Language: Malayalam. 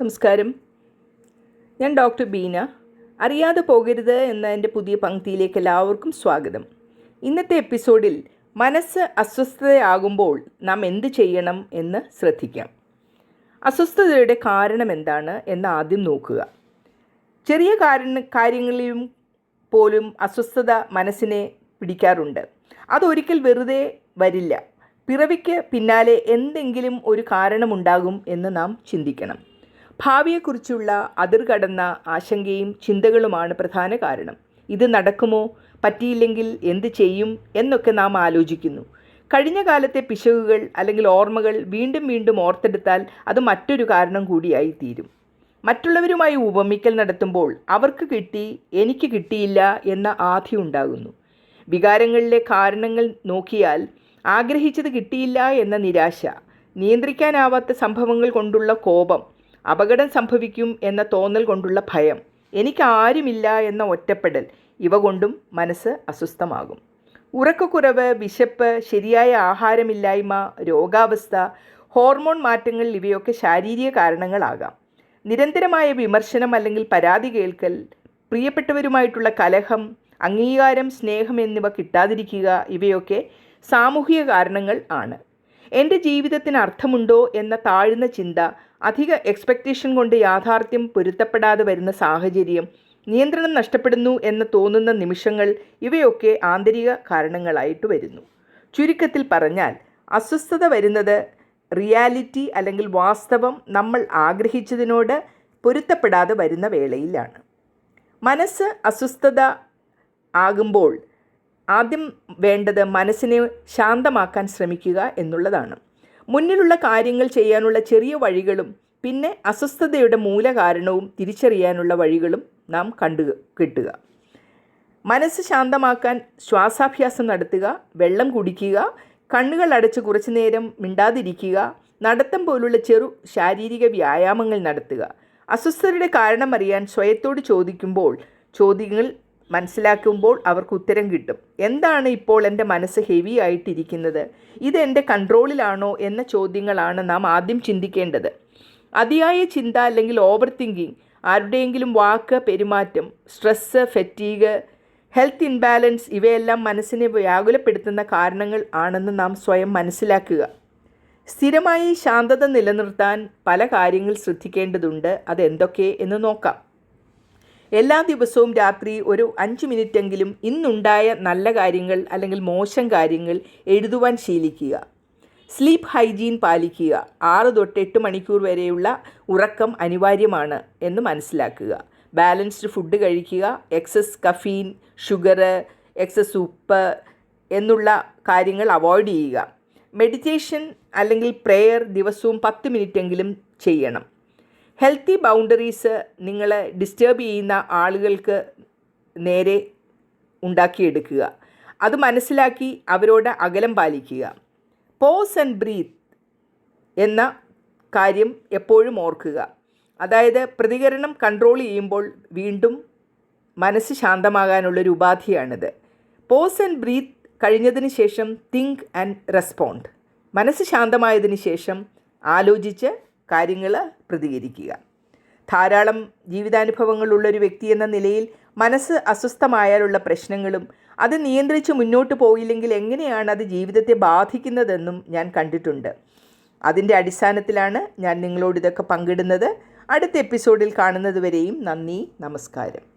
നമസ്കാരം. ഞാൻ ഡോക്ടർ ബീന. അറിയാതെ പോകരുത് എന്ന എന്റെ പുതിയ പങ്ക്തിയിലേക്ക് എല്ലാവർക്കും സ്വാഗതം. ഇന്നത്തെ എപ്പിസോഡിൽ മനസ്സ് അസ്വസ്ഥതയാകുമ്പോൾ നാം എന്ത് ചെയ്യണം എന്ന് ശ്രദ്ധിക്കാം. അസ്വസ്ഥതയുടെ കാരണം എന്താണ് എന്ന് ആദ്യം നോക്കുക. ചെറിയ കാരണ കാര്യങ്ങളിലും പോലും അസ്വസ്ഥത മനസ്സിനെ പിടിക്കാറുണ്ട്. അതൊരിക്കൽ വെറുതെ വരില്ല. പിറവിക്ക് പിന്നാലെ എന്തെങ്കിലും ഒരു കാരണമുണ്ടാകും എന്ന് നാം ചിന്തിക്കണം. ഭാവിയെക്കുറിച്ചുള്ള അതിർകടന്ന ആശങ്കയും ചിന്തകളുമാണ് പ്രധാന കാരണം. ഇത് നടക്കുമോ? പറ്റിയില്ലെങ്കിൽ എന്ത് ചെയ്യും? എന്നൊക്കെ നാം ആലോചിക്കുന്നു. കഴിഞ്ഞ കാലത്തെ പിശകുകൾ അല്ലെങ്കിൽ ഓർമ്മകൾ വീണ്ടും വീണ്ടും ഓർത്തെടുത്താൽ അത് മറ്റൊരു കാരണം കൂടിയായി തീരും. മറ്റുള്ളവരുമായി ഉപമിക്കൽ നടത്തുമ്പോൾ അവർക്ക് കിട്ടി എനിക്ക് കിട്ടിയില്ല എന്ന ആധി ഉണ്ടാകുന്നു. വികാരങ്ങളിലെ കാരണങ്ങൾ നോക്കിയാൽ ആഗ്രഹിച്ചത് കിട്ടിയില്ല എന്ന നിരാശ നിയന്ത്രിക്കാനാവാത്ത സംഭവങ്ങൾ കൊണ്ടുള്ള കോപം അപകടം സംഭവിക്കും എന്ന തോന്നൽ കൊണ്ടുള്ള ഭയം. എനിക്ക് ആരുമില്ല എന്ന ഒറ്റപ്പെടൽ. ഇവ കൊണ്ടും മനസ്സ് അസ്വസ്ഥമാകും. ഉറക്കക്കുറവ് വിശപ്പ് ശരിയായ ആഹാരമില്ലായ്മ രോഗാവസ്ഥ ഹോർമോൺ മാറ്റങ്ങൾ ഇവയൊക്കെ ശാരീരിക കാരണങ്ങളാകാം. നിരന്തരമായ വിമർശനം അല്ലെങ്കിൽ പരാതി കേൾക്കൽ പ്രിയപ്പെട്ടവരുമായിട്ടുള്ള കലഹം അംഗീകാരം സ്നേഹം എന്നിവ കിട്ടാതിരിക്കുക ഇവയൊക്കെ സാമൂഹിക കാരണങ്ങൾ ആണ്. എന്റെ ജീവിതത്തിന് അർത്ഥമുണ്ടോ എന്ന താഴ്ന്ന ചിന്ത അധിക എക്സ്പെക്റ്റേഷൻ കൊണ്ട് യാഥാർത്ഥ്യം പൊരുത്തപ്പെടാതെ വരുന്ന സാഹചര്യം നിയന്ത്രണം നഷ്ടപ്പെടുന്നു എന്ന് തോന്നുന്ന നിമിഷങ്ങൾ ഇവയൊക്കെ ആന്തരിക കാരണങ്ങളായിട്ട് വരുന്നു. ചുരുക്കത്തിൽ പറഞ്ഞാൽ അസ്വസ്ഥത വരുന്നത് റിയാലിറ്റി അല്ലെങ്കിൽ വാസ്തവം നമ്മൾ ആഗ്രഹിച്ചതിനോട് പൊരുത്തപ്പെടാതെ വരുന്ന വേളയിലാണ്. മനസ്സ് അസ്വസ്ഥത ആകുമ്പോൾ ആദ്യം വേണ്ടത് മനസ്സിനെ ശാന്തമാക്കാൻ ശ്രമിക്കുക എന്നുള്ളതാണ്. മുന്നിലുള്ള കാര്യങ്ങൾ ചെയ്യാനുള്ള ചെറിയ വഴികളും പിന്നെ അസ്വസ്ഥതയുടെ മൂലകാരണവും തിരിച്ചറിയാനുള്ള വഴികളും നാം കണ്ടു കിട്ടുക. മനസ്സ് ശാന്തമാക്കാൻ ശ്വാസാഭ്യാസം നടത്തുക വെള്ളം കുടിക്കുക കണ്ണുകൾ അടച്ച് കുറച്ചു നേരം മിണ്ടാതിരിക്കുക നടത്തം പോലുള്ള ചെറു ശാരീരിക വ്യായാമങ്ങൾ നടത്തുക. അസ്വസ്ഥതയുടെ കാരണം അറിയാൻ സ്വയത്തോട് ചോദിക്കുമ്പോൾ ചോദ്യങ്ങൾ മനസ്സിലാക്കുമ്പോൾ അവർക്ക് ഉത്തരം കിട്ടും. എന്താണ് ഇപ്പോൾ എന്റെ മനസ്സ് ഹെവി ആയിട്ടിരിക്കുന്നത്? ഇത് എന്റെ കൺട്രോളിലാണോ എന്ന ചോദ്യങ്ങളാണ് നാം ആദ്യം ചിന്തിക്കേണ്ടത്. അതിയായ ചിന്ത അല്ലെങ്കിൽ ഓവർ തിങ്കിങ് ആരുടെയെങ്കിലും വാക്ക് പെരുമാറ്റം സ്ട്രെസ്സ് ഫെറ്റീഗ് ഹെൽത്ത് ഇൻബാലൻസ് ഇവയെല്ലാം മനസ്സിനെ വ്യാകുലപ്പെടുത്തുന്ന കാരണങ്ങൾ ആണെന്ന് നാം സ്വയം മനസ്സിലാക്കുക. സ്ഥിരമായി ശാന്തത നിലനിർത്താൻ പല കാര്യങ്ങൾ ശ്രദ്ധിക്കേണ്ടതുണ്ട്. അതെന്തൊക്കെ എന്ന് നോക്കാം. എല്ലാ ദിവസവും രാത്രി ഒരു അഞ്ച് മിനിറ്റെങ്കിലും ഇന്നുണ്ടായ നല്ല കാര്യങ്ങൾ അല്ലെങ്കിൽ മോശം കാര്യങ്ങൾ എഴുതുവാൻ ശീലിക്കുക. സ്ലീപ്പ് ഹൈജീൻ പാലിക്കുക. ആറ് തൊട്ട് എട്ട് മണിക്കൂർ വരെയുള്ള ഉറക്കം അനിവാര്യമാണ് എന്ന് മനസ്സിലാക്കുക. ബാലൻസ്ഡ് ഫുഡ് കഴിക്കുക. എക്സസ് കഫീൻ ഷുഗർ എക്സസ് ഉപ്പ് എന്നുള്ള കാര്യങ്ങൾ അവോയ്ഡ് ചെയ്യുക. മെഡിറ്റേഷൻ അല്ലെങ്കിൽ പ്രെയർ ദിവസവും പത്ത് മിനിറ്റെങ്കിലും ചെയ്യണം. ഹെൽത്തി ബൗണ്ടറീസ് നിങ്ങളെ ഡിസ്റ്റേബ് ചെയ്യുന്ന ആളുകൾക്ക് നേരെ ഉണ്ടാക്കിയെടുക്കുക. അത് മനസ്സിലാക്കി അവരോട് അകലം പാലിക്കുക. പോസ് ആൻഡ് ബ്രീത്ത് എന്ന കാര്യം എപ്പോഴും ഓർക്കുക. അതായത് പ്രതികരണം കൺട്രോൾ ചെയ്യുമ്പോൾ വീണ്ടും മനസ്സ് ശാന്തമാകാനുള്ളൊരു ഉപാധിയാണിത്. പോസ് ആൻഡ് ബ്രീത്ത് കഴിഞ്ഞതിന് ശേഷം തിങ്ക് ആൻഡ് റെസ്പോണ്ട് മനസ്സ് ശാന്തമായതിന് ശേഷം ആലോചിച്ച് കാര്യങ്ങൾ പ്രതികരിക്കുക. ധാരാളം ജീവിതാനുഭവങ്ങളുള്ളൊരു വ്യക്തി എന്ന നിലയിൽ മനസ്സ് അസ്വസ്ഥമായാലുള്ള പ്രശ്നങ്ങളും അത് നിയന്ത്രിച്ച് മുന്നോട്ട് പോയില്ലെങ്കിൽ എങ്ങനെയാണ് അത് ജീവിതത്തെ ബാധിക്കുന്നതെന്നും ഞാൻ കണ്ടിട്ടുണ്ട്. അതിന്റെ അടിസ്ഥാനത്തിലാണ് ഞാൻ നിങ്ങളോട് ഇതൊക്കെ പങ്കിടുന്നത്. അടുത്ത എപ്പിസോഡിൽ കാണുന്നതുവരെയും നന്ദി നമസ്കാരം.